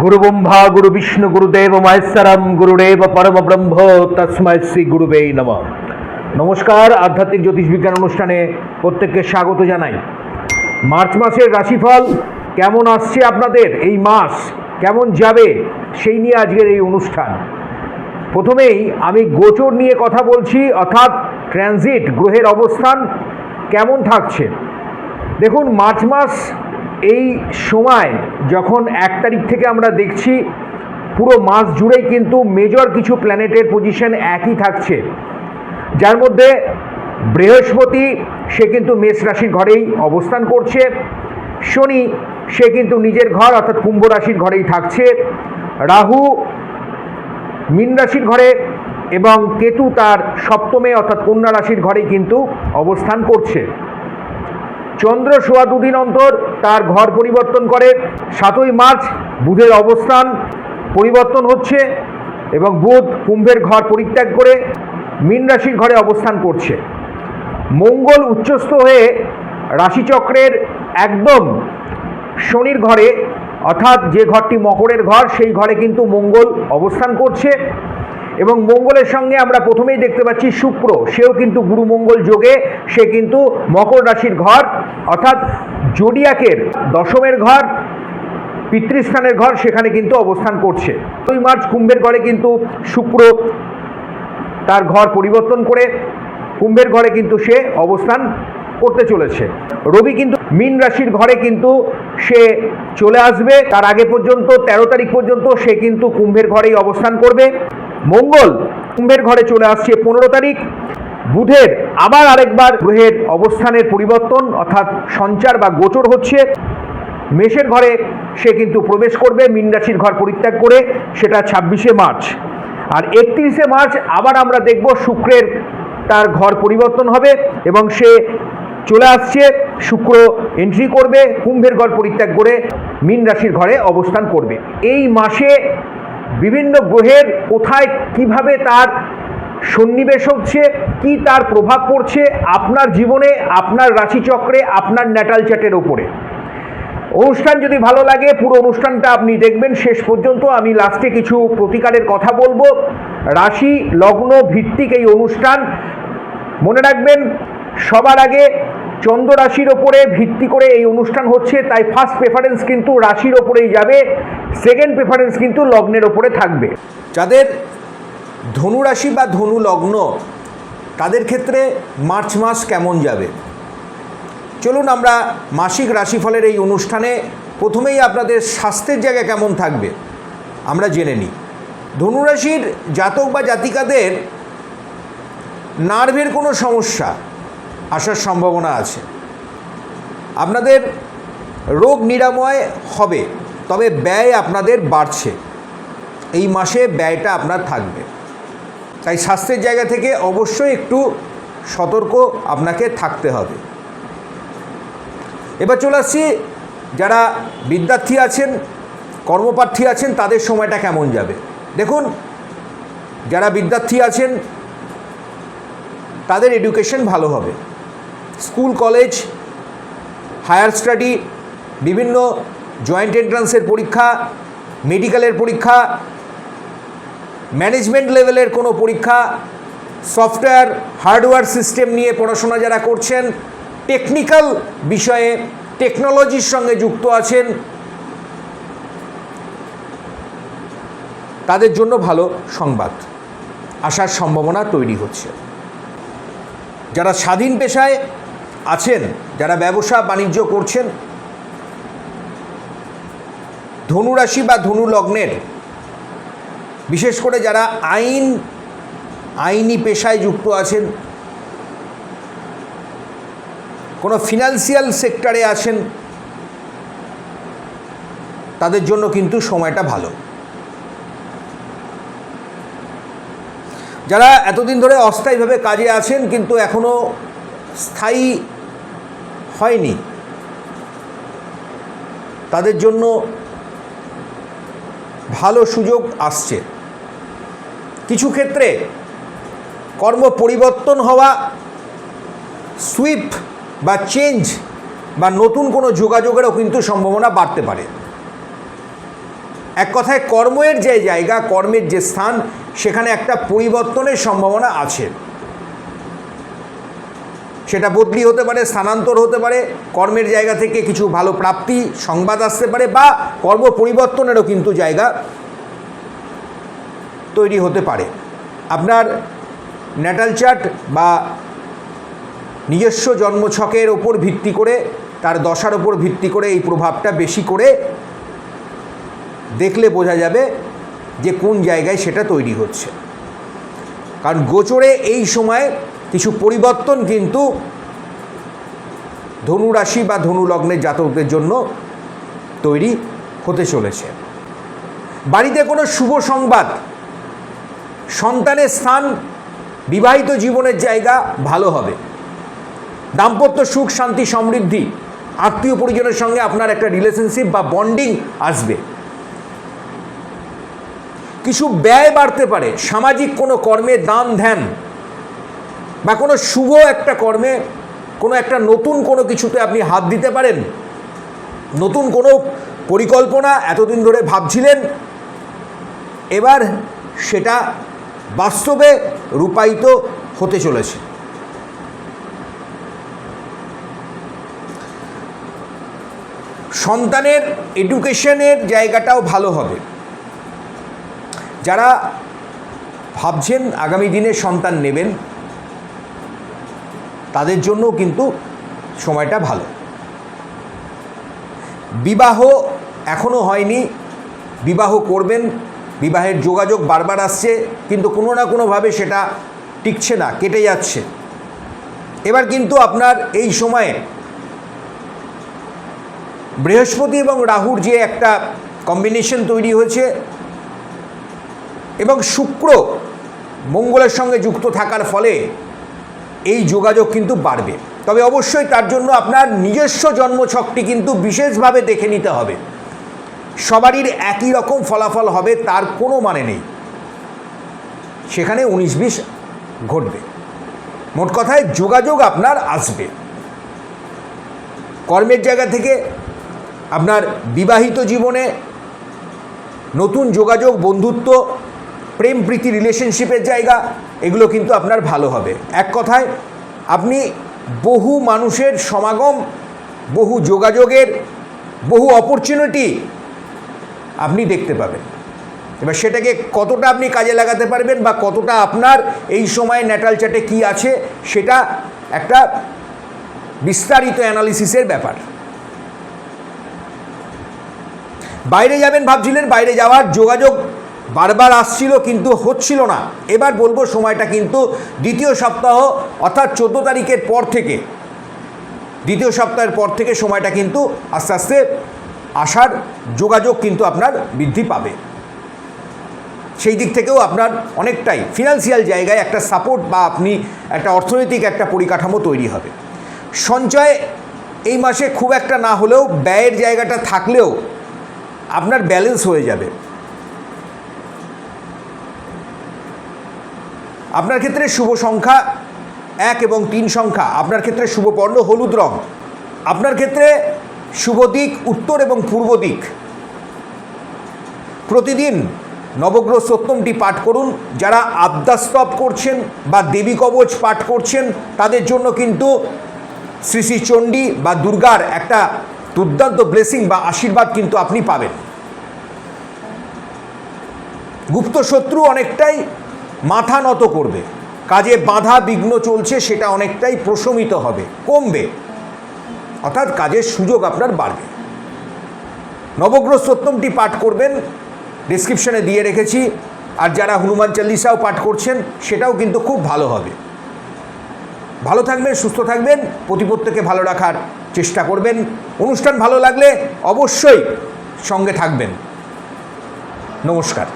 গুরু ব্রহ্মা গুরু বিষ্ণু গুরুদেব মহেশ্বরম গুরুদেব পরম ব্রহ্ম তস্ময় শ্রী গুরুবে নম নমস্কার আধ্যাত্মিক জ্যোতিষ বিজ্ঞান অনুষ্ঠানে প্রত্যেককে স্বাগত জানাই। মার্চ মাসের রাশিফল কেমন আসছে আপনাদের? এই মাস কেমন যাবে? সেই নিয়ে আজকের এই অনুষ্ঠান। প্রথমেই আমি গোচর নিয়ে কথা বলছি, অর্থাৎ ট্রানজিট গ্রহের অবস্থান কেমন থাকছে? দেখুন, মার্চ মাস এই সময় যখন এক তারিখ থেকে আমরা দেখছি পুরো মাস জুড়েই কিন্তু মেজর কিছু প্ল্যানেটের পজিশন একই থাকছে। যার মধ্যে বৃহস্পতি, সে কিন্তু মেষ রাশির ঘরেই অবস্থান করছে। শনি, সে কিন্তু নিজের ঘর অর্থাৎ কুম্ভ রাশির ঘরেই থাকছে। রাহু মীন রাশির ঘরে এবং কেতু তার সপ্তমে অর্থাৎ কন্যা রাশির ঘরেই কিন্তু অবস্থান করছে। চন্দ্র সোয়া দুদিন অন্তর তার ঘর পরিবর্তন করে। সাতই মার্চ বুধের অবস্থান পরিবর্তন হচ্ছে এবং বুধ কুম্ভের ঘর পরিত্যাগ করে মীন রাশির ঘরে অবস্থান করছে। মঙ্গল উচ্চস্থ হয়ে রাশিচক্রের একদম শনির ঘরে, অর্থাৎ যে ঘরটি মকরের ঘর, সেই ঘরে কিন্তু মঙ্গল অবস্থান করছে। এবং মঙ্গলের সঙ্গে আমরা প্রথমেই দেখতে পাচ্ছি শুক্র। সেও কিন্তু গুরু মঙ্গল যোগে, সে কিন্তু মকর রাশির ঘর, অর্থাৎ জোডিয়াকের দশমের ঘর, পিতৃস্থানের ঘর সেখানে কিন্তু অবস্থান করছে। দুই মার্চ কুম্ভের ঘরে কিন্তু শুক্র তার ঘর পরিবর্তন করে, কুম্ভের ঘরে কিন্তু সে অবস্থান করতে চলেছে। রবি কিন্তু মীন রাশির ঘরে কিন্তু সে চলে আসবে। তার আগে পর্যন্ত ১৩ তারিখ পর্যন্ত সে কিন্তু কুম্ভের ঘরেই অবস্থান করবে। মঙ্গল কুম্ভের ঘরে চলে আসছে পনেরো তারিখ। বুধের আবার আরেকবার গ্রহের অবস্থানের পরিবর্তন, অর্থাৎ সঞ্চার বা গোচর হচ্ছে। মেষের ঘরে সে কিন্তু প্রবেশ করবে, মীন রাশির ঘর পরিত্যাগ করে, সেটা ছাব্বিশে মার্চ। আর একত্রিশে মার্চ আবার আমরা দেখব শুক্রের তার ঘর পরিবর্তন হবে এবং সে চলে আসছে, শুক্র এন্ট্রি করবে, কুম্ভের ঘর পরিত্যাগ করে মীন রাশির ঘরে অবস্থান করবে। এই মাসে বিভিন্ন গ্রহের কোথায় কীভাবে তার সন্নিবেশ হচ্ছে, কি তার প্রভাব পড়ছে আপনার জীবনে, আপনার রাশিচক্রে, আপনার ন্যাটাল চ্যাটের ওপরে অনুষ্ঠান যদি ভালো লাগে, পুরো অনুষ্ঠানটা আপনি দেখবেন। শেষ পর্যন্ত আমি লাস্টে কিছু প্রতিকারের কথা বলব। রাশি, লগ্ন ভিত্তিক এই অনুষ্ঠান। মনে রাখবেন, সবার আগে চন্দ্র রাশির ওপরে ভিত্তি করে এই অনুষ্ঠান হচ্ছে, তাই ফার্স্ট প্রেফারেন্স কিন্তু রাশির ওপরেই যাবে সেকেন্ড প্রেফারেন্স কিন্তু লগ্নের ওপরে থাকবে। যাদের ধনু রাশি বা ধনু লগ্ন তাদের ক্ষেত্রে মার্চ মাস কেমন যাবে? চলুন আমরা মাসিক রাশিফলের এই অনুষ্ঠানে প্রথমেই আপনাদের স্বাস্থ্যের জায়গা কেমন থাকবে, আমরা জেনে নিই। ধনুরাশির জাতক বা জাতিকাদের নার্ভের কোনো সমস্যা আসার সম্ভাবনা আছে। আপনাদের রোগ নিরাময় হবে, তবে ব্যয় আপনাদের বাড়ছে। এই মাসে ব্যয়টা আপনার থাকবে। তাই স্বাস্থ্যের জায়গা থেকে অবশ্যই একটু সতর্ক আপনাকে থাকতে হবে। এবার চলে আসছি, যারা বিদ্যার্থী আছেন, কর্মপ্রার্থী আছেন, তাদের সময়টা কেমন যাবে? দেখুন, যারা বিদ্যার্থী আছেন, তাদের এডুকেশন ভালো হবে। স্কুল, কলেজ, হায়ার স্টাডি, বিভিন্ন জয়েন্ট এন্ট্রান্সের পরীক্ষা, মেডিকেলের পরীক্ষা, ম্যানেজমেন্ট লেভেলের কোনো পরীক্ষা, সফটওয়্যার, হার্ডওয়্যার সিস্টেম নিয়ে পড়াশোনা যারা করছেন, টেকনিক্যাল বিষয়ে টেকনোলজির সঙ্গে যুক্ত আছেন, তাদের জন্য ভালো সংবাদ। আসার সম্ভাবনা তৈরি হচ্ছে। যারা স্বাধীন পেশায় আছেন, যারা ব্যবসা বাণিজ্য করছেন, ধনুরাশি বা ধনু লগ্নের বিশেষ করে যারা আইন, আইনি পেশায় যুক্ত আছেন, কোনো ফিনান্সিয়াল সেক্টরে আছেন, তাদের জন্য কিন্তু সময়টা ভালো। যারা এতদিন ধরে অস্থায়ীভাবে কাজে আছেন, কিন্তু এখনও স্থায়ী হয়নি। তাদের জন্য ভালো সুযোগ আসছে। কিছু ক্ষেত্রে কর্ম পরিবর্তন হওয়া সুইপ বা চেঞ্জ বা নতুন কোনো যোগাযোগেরও কিন্তু সম্ভাবনা বাড়তে পারে। এক কথায় কর্মের যে জায়গা, কর্মের যে স্থান, সেখানে একটা পরিবর্তনের সম্ভাবনা আছে। সেটা বদলি হতে পারে, স্থানান্তর হতে পারে, কর্মের জায়গা থেকে কিছু ভালো প্রাপ্তি, সংবাদ আসতে পারে বা কর্ম পরিবর্তনেরও কিন্তু জায়গা তৈরি হতে পারে। আপনার ন্যাটাল চার্ট বা নিজস্ব জন্মছকের ওপর ভিত্তি করে, তার দশার ওপর ভিত্তি করে এই প্রভাবটা বেশি করে দেখলে বোঝা যাবে যে কোন জায়গায় সেটা তৈরি হচ্ছে। কারণ গোচরে এই সময় কিছু পরিবর্তন কিন্তু ধনু রাশি বা ধনু লগ্নের জাতকদের জন্য তৈরি হতে চলেছে। বাড়িতে কোনো শুভ সংবাদ, সন্তানের স্থান, বিবাহিত জীবনের জায়গা ভালো হবে। দাম্পত্য সুখ, শান্তি, সমৃদ্ধি, আত্মীয় পরিজনের সঙ্গে আপনার একটা রিলেশনশিপ বা বন্ডিং আসবে। কিছু ব্যয় বাড়তে পারে, সামাজিক কোনো কর্মে দান, ধ্যান বা কোনো শুভ একটা কর্মে কোনো একটা নতুন কোনো কিছুতে আপনি হাত দিতে পারেন? নতুন কোনো পরিকল্পনা এতদিন ধরে ভাবছিলেন? এবার সেটা বাস্তবে রূপায়িত হতে চলেছে। সন্তানের এডুকেশনের জায়গাটাও ভালো হবে। যারা ভাবছেন আগামী দিনে সন্তান নেবেন তাদের জন্যও কিন্তু সময়টা ভালো। বিবাহ এখনও হয়নি, বিবাহ করবেন, বিবাহের যোগাযোগ বারবার আসছে, কিন্তু কোনো না কোনোভাবে সেটা টিকছে না, কেটে যাচ্ছে। এবার কিন্তু আপনার এই সময়ে বৃহস্পতি এবং রাহুর যে একটা কম্বিনেশন তৈরি হয়েছে এবং শুক্র মঙ্গলের সঙ্গে যুক্ত থাকার ফলে এই যোগাযোগ কিন্তু বাড়বে। তবে অবশ্যই তার জন্য আপনার নিজস্ব জন্মছকটি কিন্তু বিশেষভাবে দেখে নিতে হবে। সবারই একই রকম ফলাফল হবে, তার কোনো মানে নেই। সেখানে উনিশ বিশ ঘটবে। মোট কথায় যোগাযোগ আপনার আসবে। কর্মের জায়গা থেকে আপনার বিবাহিত জীবনে নতুন যোগাযোগ, বন্ধুত্ব প্রেম প্রীতি রিলেশনশিপের জায়গা এগুলো কিন্তু আপনার ভালো হবে। এক কথায়, আপনি বহু মানুষের সমাগম, বহু যোগাযোগের, বহু অপরচুনিটি আপনি দেখতে পাবেন। এবার সেটাকে কতটা আপনি কাজে লাগাতে পারবেন বা কতটা আপনার এই সময় ন্যাটাল চার্টে কী আছে, সেটা একটা বিস্তারিত অ্যানালিসিসের ব্যাপার। বাইরে যাবেন ভাবছিলেন, বাইরে যাওয়ার যোগাযোগ বারবার আসছিল কিন্তু হচ্ছিল না। এবার বলব সময়টা কিন্তু দ্বিতীয় সপ্তাহ, অর্থাৎ চোদ্দ তারিখের পর থেকে। দ্বিতীয় সপ্তাহের পর থেকে সময়টা কিন্তু আস্তে আস্তে আসার যোগাযোগ কিন্তু আপনার বৃদ্ধি পাবে। সেই দিক থেকেও আপনার অনেকটাই ফিনান্সিয়াল জায়গায় একটা সাপোর্ট বা আপনি একটা অর্থনৈতিক একটা পরিকাঠামো তৈরি হবে। সঞ্চয় এই মাসে খুব একটা না হলেও ব্যয়ের জায়গাটা থাকলেও আপনার ব্যালেন্স হয়ে যাবে। আপনার ক্ষেত্রে শুভ সংখ্যা এক এবং তিন সংখ্যা। আপনার ক্ষেত্রে শুভ বর্ণ হলুদ রং। আপনার ক্ষেত্রে শুভ দিক উত্তর এবং পূর্ব দিক। প্রতিদিন নবগ্রহ সত্যমটি পাঠ করুন। যারা আদ্যাস্তব করছেন বা দেবী কবচ পাঠ করছেন, তাদের জন্য কিন্তু শ্রী শ্রী চণ্ডী বা দুর্গার একটা দুর্দান্ত ব্লেসিং বা আশীর্বাদ কিন্তু আপনি পাবেন। গুপ্ত শত্রু অনেকটাই মাথা নত করবে। কাজে বাধা বিঘ্ন চলছে, সেটা অনেকটাই প্রশমিত হবে, কমবে। অর্থাৎ কাজের সুযোগ আপনার বাড়বে। নবগ্রহ সত্যমটি পাঠ করবেন ডিসক্রিপশনে দিয়ে রেখেছি। আর যারা হনুমান চল্লিশাও পাঠ করছেন, সেটাও কিন্তু খুব ভালো হবে। ভালো থাকবেন, সুস্থ থাকবেন প্রতিপত্তকে ভালো রাখার চেষ্টা করবেন। অনুষ্ঠান ভালো লাগলে অবশ্যই সঙ্গে থাকবেন। নমস্কার।